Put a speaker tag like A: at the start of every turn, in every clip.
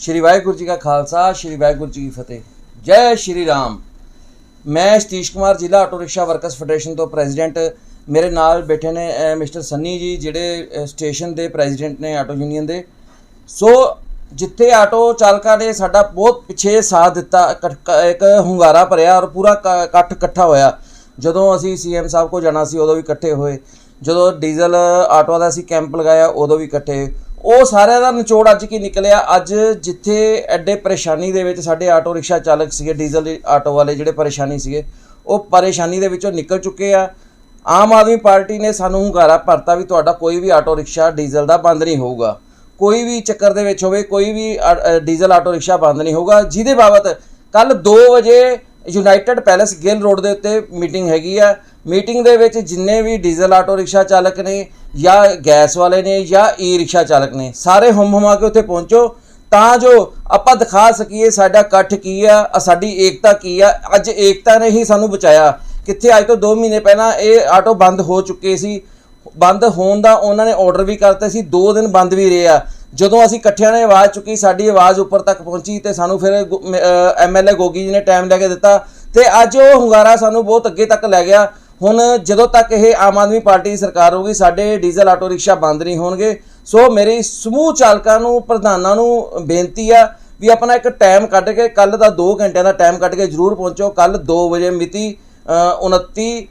A: ਸ਼੍ਰੀ ਵਾਹਿਗੁਰੂ ਜੀ ਕਾ ਖਾਲਸਾ, ਸ਼੍ਰੀ ਵਾਹਿਗੁਰੂ ਜੀ ਕੀ ਫਤਿਹ। ਜੈ ਸ਼੍ਰੀ ਰਾਮ। ਮੈਂ ਸਤੀਸ਼ ਕੁਮਾਰ, ਜ਼ਿਲ੍ਹਾ ਆਟੋ ਰਿਕਸ਼ਾ ਵਰਕਰਸ ਫੈਡਰੇਸ਼ਨ ਤੋਂ ਪ੍ਰੈਜ਼ੀਡੈਂਟ। ਮੇਰੇ ਨਾਲ ਬੈਠੇ ਨੇ ਮਿਸਟਰ ਸੰਨੀ ਜੀ, ਜਿਹੜੇ ਸਟੇਸ਼ਨ ਦੇ ਪ੍ਰੈਜ਼ੀਡੈਂਟ ਨੇ ਆਟੋ ਯੂਨੀਅਨ ਦੇ। ਸੋ, ਜਿੱਥੇ ਆਟੋ ਚਾਲਕਾਂ ਨੇ ਸਾਡਾ ਬਹੁਤ ਪਿੱਛੇ ਸਾਥ ਦਿੱਤਾ ਕ- ਇੱਕ ਹੁੰਗਾਰਾ ਭਰਿਆ ਔਰ ਪੂਰਾ ਕ- ਇਕੱਠ ਇਕੱਠਾ ਹੋਇਆ। ਜਦੋਂ ਅਸੀਂ ਸੀਐਮ ਸਾਹਿਬ ਕੋ ਜਾਣਾ ਸੀ, ਉਦੋਂ ਵੀ ਇਕੱਠੇ ਹੋਏ। ਜਦੋਂ ਡੀਜ਼ਲ ਆਟੋ ਦਾ ਅਸੀਂ ਕੈਂਪ ਲਗਾਇਆ, ਉਦੋਂ ਵੀ ਇਕੱਠੇ ਉਹ ਸਾਰਿਆਂ ਦਾ ਨਿਚੋੜ ਅੱਜ ਕੀ ਨਿਕਲਿਆ? ਅੱਜ ਜਿੱਥੇ ਐਡੇ ਪਰੇਸ਼ਾਨੀ ਦੇ ਵਿੱਚ ਸਾਡੇ ਆਟੋ ਰਿਕਸ਼ਾ ਚਾਲਕ ਸੀਗੇ, ਡੀਜ਼ਲ ਆਟੋ ਵਾਲੇ ਜਿਹੜੇ ਪਰੇਸ਼ਾਨੀ ਸੀਗੇ, ਉਹ ਪਰੇਸ਼ਾਨੀ ਦੇ ਵਿੱਚੋਂ ਨਿਕਲ ਚੁੱਕੇ ਆ। ਆਮ ਆਦਮੀ ਪਾਰਟੀ ਨੇ ਸਾਨੂੰ ਹੁੰਗਾਰਾ ਭਰਤਾ ਵੀ ਤੁਹਾਡਾ ਕੋਈ ਵੀ ਆਟੋ ਰਿਕਸ਼ਾ ਡੀਜ਼ਲ ਦਾ ਬੰਦ ਨਹੀਂ ਹੋਊਗਾ। ਕੋਈ ਵੀ ਚੱਕਰ ਦੇ ਵਿੱਚ ਹੋਵੇ, ਕੋਈ ਵੀ ਆ- ਡੀਜ਼ਲ ਆਟੋ ਰਿਕਸ਼ਾ ਬੰਦ ਨਹੀਂ ਹੋਊਗਾ, ਜਿਹਦੇ ਬਾਬਤ ਕੱਲ 2 ਵਜੇ ਯੂਨਾਈਟਿਡ ਪੈਲੇਸ ਗਿੱਲ ਰੋਡ ਦੇ ਉੱਤੇ ਮੀਟਿੰਗ ਹੈਗੀ ਆ। ਮੀਟਿੰਗ ਦੇ ਵਿੱਚ ਜਿੰਨੇ ਵੀ ਡੀਜ਼ਲ ਆਟੋ ਰਿਕਸ਼ਾ ਚਾਲਕ ਨੇ ਜਾਂ ਗੈਸ ਵਾਲੇ ਨੇ ਜਾਂ ਈ ਰਿਕਸ਼ਾ ਚਾਲਕ ਨੇ, ਸਾਰੇ ਹੁਮ ਹੁਮਾ ਕੇ ਉੱਥੇ ਪਹੁੰਚੋ। ਤਾਂ ਜੋ ਆਪਾਂ ਦਿਖਾ ਸਕੀਏ ਸਾਡਾ ਇਕੱਠ ਕੀ ਆ ਸਾਡੀ ਏਕਤਾ ਕੀ ਆ। ਅੱਜ ਏਕਤਾ ਨੇ ਹੀ ਸਾਨੂੰ ਬਚਾਇਆ। ਕਿੱਥੇ ਅੱਜ ਤੋਂ 2 ਮਹੀਨੇ ਪਹਿਲਾਂ ਇਹ ਆਟੋ ਬੰਦ ਹੋ ਚੁੱਕੇ ਸੀ ਬੰਦ ਹੋਣ ਦਾ ਉਹਨਾਂ ਨੇ ਆਰਡਰ ਵੀ ਕਰਤੇ ਸੀ 2 ਦਿਨ ਬੰਦ ਵੀ ਰਹੇ ਆ। ਜਦੋਂ ਅਸੀਂ ਇਕੱਠਿਆਂ ਨੇ ਆਵਾਜ਼ ਚੁੱਕੀ ਸਾਡੀ ਆਵਾਜ਼ ਉੱਪਰ ਤੱਕ ਪਹੁੰਚੀ ਤੇ ਸਾਨੂੰ ਫਿਰ ਐਮਐਲਏ ਗੋਗੀ ਜੀ ਨੇ ਟਾਈਮ ਲੈ ਕੇ ਦਿੱਤਾ ਤੇ ਅੱਜ ਉਹ ਹੁੰਗਾਰਾ ਸਾਨੂੰ ਬਹੁਤ ਅੱਗੇ ਤੱਕ ਲੈ ਗਿਆ। ਹੁਣ ਜਦੋਂ ਤੱਕ ਇਹ ਆਮ ਆਦਮੀ ਪਾਰਟੀ ਦੀ ਸਰਕਾਰ ਹੋਊਗੀ ਸਾਡੇ ਡੀਜ਼ਲ ਆਟੋ ਰਿਕਸ਼ਾ ਬੰਦ ਨਹੀਂ ਹੋਣਗੇ। ਸੋ ਮੇਰੀ ਸਮੂਹ ਚਾਲਕਾਂ ਨੂੰ ਪ੍ਰਧਾਨਾਂ ਨੂੰ ਬੇਨਤੀ ਆ ਵੀ ਆਪਣਾ ਇੱਕ ਟਾਈਮ ਕੱਢ ਕੇ ਕੱਲ ਦਾ 2 ਘੰਟਿਆਂ ਦਾ ਟਾਈਮ ਕੱਢ ਕੇ ਜਰੂਰ ਪਹੁੰਚੋ। ਕੱਲ 2 ਵਜੇ ਮਿਤੀ ਅ, 29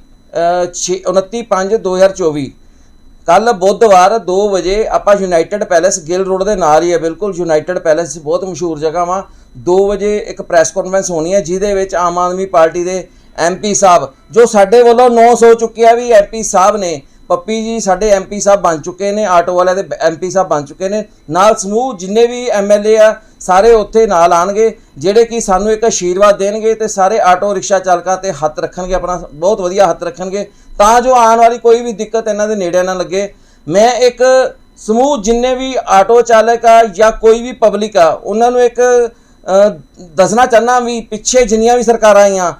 A: 29/5/2024 ਕੱਲ ਬੁੱਧਵਾਰ 2 ਵਜੇ ਆਪਾਂ ਯੂਨਾਈਟਿਡ ਪੈਲੇਸ ਗਿੱਲ ਰੋਡ ਦੇ ਨਾਲ ਹੀ ਹੈ ਬਿਲਕੁਲ ਯੂਨਾਈਟਿਡ ਪੈਲੇਸ ਬਹੁਤ ਮਸ਼ਹੂਰ ਜਗ੍ਹਾ ਵਾ। 2 ਵਜੇ ਇੱਕ ਪ੍ਰੈਸ ਕਾਨਫਰੰਸ ਹੋਣੀ ਹੈ ਜਿਹਦੇ ਵਿੱਚ ਆਮ ਆਦਮੀ ਪਾਰਟੀ ਦੇ ਐਮਪੀ ਸਾਹਿਬ, ਜੋ ਸਾਡੇ ਵੱਲੋਂ 9 ਹੋ ਚੁੱਕਿਆ ਵੀ ਐਮਪੀ ਸਾਹਿਬ ਨੇ, ਪੱਪੀ ਜੀ ਸਾਡੇ ਐਮਪੀ ਸਾਹਿਬ ਬਣ ਚੁੱਕੇ ਨੇ, ਆਟੋ ਵਾਲਿਆਂ ਦੇ ਐਮਪੀ ਸਾਹਿਬ ਬਣ ਚੁੱਕੇ ਨੇ। ਨਾਲ ਸਮੂਹ ਜਿੰਨੇ ਵੀ ਐਮਐਲਏ ਆ ਸਾਰੇ ਉੱਥੇ ਨਾਲ ਆਣਗੇ, ਜਿਹੜੇ ਕਿ ਸਾਨੂੰ ਇੱਕ ਆਸ਼ੀਰਵਾਦ ਦੇਣਗੇ ਤੇ ਸਾਰੇ ਆਟੋ ਰਿਕਸ਼ਾ ਚਾਲਕਾਂ ਤੇ ਹੱਥ ਰੱਖਣਗੇ, ਆਪਣਾ ਬਹੁਤ ਵਧੀਆ ਹੱਥ ਰੱਖਣਗੇ। ਤਾਂ ਜੋ ਆਉਣ ਵਾਲੀ ਕੋਈ ਵੀ ਦਿੱਕਤ ਇਹਨਾਂ ਦੇ ਨੇੜੇ ਨਾ ਲੱਗੇ। ਮੈਂ ਇੱਕ ਸਮੂਹ ਜਿੰਨੇ ਵੀ ਆਟੋ ਚਾਲਕ ਆ ਜਾਂ ਕੋਈ ਵੀ ਪਬਲਿਕ ਆ, ਉਹਨਾਂ ਨੂੰ ਇੱਕ ਦੱਸਣਾ ਚਾਹਨਾ ਵੀ ਪਿੱਛੇ ਜਿੰਨੀਆਂ ਵੀ ਸਰਕਾਰਾਂ ਆਈਆਂ,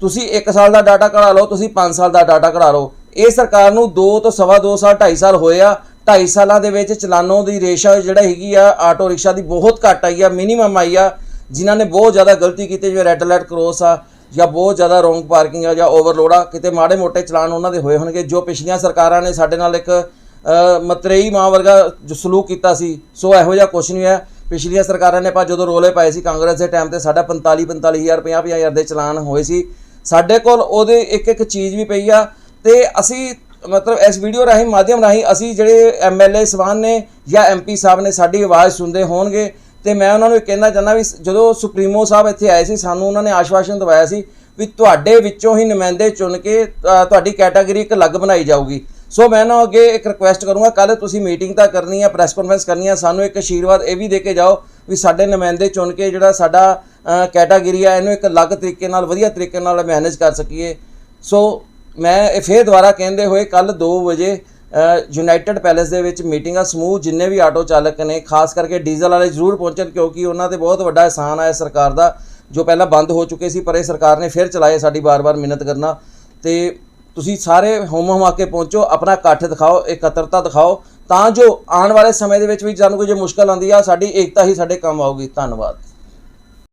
A: ਤੁਸੀਂ 1 ਸਾਲ ਦਾ ਡਾਟਾ ਕਢਾ ਲਓ, ਤੁਸੀਂ 5 ਸਾਲ ਦਾ ਡਾਟਾ ਕਢਾ ਲਓ। ਇਹ ਸਰਕਾਰ ਨੂੰ 2 ਤੋਂ ਸਵਾ 2 ਸਾਲ 2.5 ਸਾਲ ਹੋਏ ਆ। 2.5 ਸਾਲਾਂ ਦੇ ਵਿੱਚ ਚਲਾਨੋ ਦੀ ਰੇਸ਼ਾ ਜਿਹੜਾ ਹੈਗੀ ਆ, ਆਟੋ ਰਿਕਸ਼ਾ ਦੀ ਬਹੁਤ ਘੱਟ ਆਈ ਆ ਮਿਨੀਮਮ ਆਈ ਆ, ਜਿਨ੍ਹਾਂ ਨੇ ਬਹੁਤ ਜ਼ਿਆਦਾ ਗਲਤੀ ਕੀਤੀ, ਜਿਵੇਂ ਰੈੱਡ ਅਲਰਟ ਕ੍ਰੋਸ ਆ, ਜਾਂ ਬਹੁਤ ਜ਼ਿਆਦਾ ਰੋਂਗ ਪਾਰਕਿੰਗ ਆ, ਜਾਂ ਓਵਰਲੋਡ ਆ, ਕਿਤੇ ਮਾੜੇ ਮੋਟੇ ਚਲਾਨ ਉਹਨਾਂ ਦੇ ਹੋਏ ਹੋਣਗੇ, ਜੋ ਪਿਛਲੀਆਂ ਸਰਕਾਰਾਂ ਨੇ ਸਾਡੇ ਨਾਲ ਇੱਕ ਮਤਰੇਈ ਮਾਂ ਵਰਗਾ ਜੋ ਸਲੂਕ ਕੀਤਾ ਸੀ, ਸੋ ਇਹੋ ਜਿਹਾ ਕੁਛ ਨਹੀਂ ਹੈ ਪਿਛਲੀਆਂ ਸਰਕਾਰਾਂ ਨੇ ਆਪਾਂ ਜਦੋਂ ਰੋਲੇ ਪਾਏ ਸੀ ਕਾਂਗਰਸ ਦੇ ਟਾਈਮ ਤੇ, ਸਾਡਾ 45 45000 50 50000 ਦੇ ਚਲਾਨ ਹੋਏ ਸੀ। ਸਾਡੇ ਕੋਲ ਉਹਦੇ ਇੱਕ ਇੱਕ ਚੀਜ਼ ਵੀ ਪਈ ਆ, ਤੇ ਅਸੀਂ ਮਤਲਬ ਇਸ ਵੀਡੀਓ ਰਾਹੀਂ, ਮਾਧਿਅਮ ਰਾਹੀਂ ਅਸੀਂ ਜਿਹੜੇ ਐਮਐਲਏ ਸਵਾਨ ਨੇ ਜਾਂ ਐਮਪੀ ਸਾਹਿਬ ਨੇ, ਸਾਡੀ ਆਵਾਜ਼ ਸੁਣਦੇ ਹੋਣਗੇ। ਤੇ ਮੈਂ ਉਹਨਾਂ ਨੂੰ ਇਹ ਕਹਿਣਾ ਚਾਹੁੰਦਾ ਵੀ ਜਦੋਂ ਸੁਪਰੀਮੋ ਸਾਹਿਬ ਇੱਥੇ ਆਏ ਸੀ, ਸਾਨੂੰ ਉਹਨਾਂ ਨੇ ਆਸ਼ਵਾਸਨ ਦਵਾਇਆ ਸੀ ਵੀ ਤੁਹਾਡੇ ਵਿੱਚੋਂ ਹੀ ਨੁਮਾਇੰਦੇ ਚੁਣ ਕੇ ਤੁਹਾਡੀ ਕੈਟਾਗਰੀ ਇੱਕ ਅਲੱਗ ਬਣਾਈ ਜਾਊਗੀ। ਸੋ ਮੈਂ ਨਾ ਅੱਗੇ ਇੱਕ ਰਿਕੁਐਸਟ ਕਰੂੰਗਾ ਕੱਲ ਤੁਸੀਂ ਮੀਟਿੰਗ ਤਾਂ ਕਰਨੀ ਹੈ ਪ੍ਰੈਸ ਕਾਨਫਰੰਸ ਕਰਨੀ ਹੈ ਸਾਨੂੰ ਇੱਕ ਆਸ਼ੀਰਵਾਦ ਇਹ ਵੀ ਦੇ ਕੇ ਜਾਓ ਵੀ ਸਾਡੇ ਨੁਮਾਇੰਦੇ ਚੁਣ ਕੇ ਜਿਹੜਾ ਸਾਡਾ ਕੈਟਾਗਰੀ ਆ, ਇਹਨੂੰ ਇੱਕ ਅਲੱਗ ਤਰੀਕੇ ਨਾਲ, ਵਧੀਆ ਤਰੀਕੇ ਨਾਲ ਮੈਨੇਜ ਕਰ ਸਕੀਏ। ਸੋ ਮੈਂ ਇਹ ਫੇਰ ਦੁਬਾਰਾ ਕਹਿੰਦੇ ਹੋਏ ਕੱਲ 2 ਵਜੇ ਯੂਨਾਈਟਿਡ ਪੈਲੇਸ ਦੇ ਵਿੱਚ ਮੀਟਿੰਗ ਆ ਸਮੂਹ ਜਿੰਨੇ ਵੀ ਆਟੋ ਚਾਲਕ ਨੇ, ਖਾਸ ਕਰਕੇ ਡੀਜ਼ਲ ਵਾਲੇ ਜ਼ਰੂਰ ਪਹੁੰਚਣ ਕਿਉਂਕਿ ਉਹਨਾਂ ਤੇ ਬਹੁਤ ਵੱਡਾ ਇਹਸਾਨ ਆਇਆ ਸਰਕਾਰ ਦਾ, ਜੋ ਪਹਿਲਾਂ ਬੰਦ ਹੋ ਚੁੱਕੇ ਸੀ, ਪਰ ਇਹ ਸਰਕਾਰ ਨੇ ਫਿਰ ਚਲਾਏ ਸਾਡੀ ਬਾਰ-ਬਾਰ ਮਿਹਨਤ ਕਰਨਾ। ਤੇ ਤੁਸੀਂ ਸਾਰੇ ਹੋਮ ਹਮਾ ਕੇ ਪਹੁੰਚੋ, ਆਪਣਾ ਇਕੱਠ ਦਿਖਾਓ, ਇਕੱਤਰਤਾ ਦਿਖਾਓ, ਤਾਂ ਜੋ ਆਉਣ ਵਾਲੇ ਸਮੇਂ ਦੇ ਵਿੱਚ ਵੀ ਸਾਨੂੰ ਕੋਈ ਜੇ ਮੁਸ਼ਕਲ ਆਉਂਦੀ ਆ, ਸਾਡੀ ਏਕਤਾ ਹੀ ਸਾਡੇ ਕੰਮ ਆਊਗੀ। ਧੰਨਵਾਦ।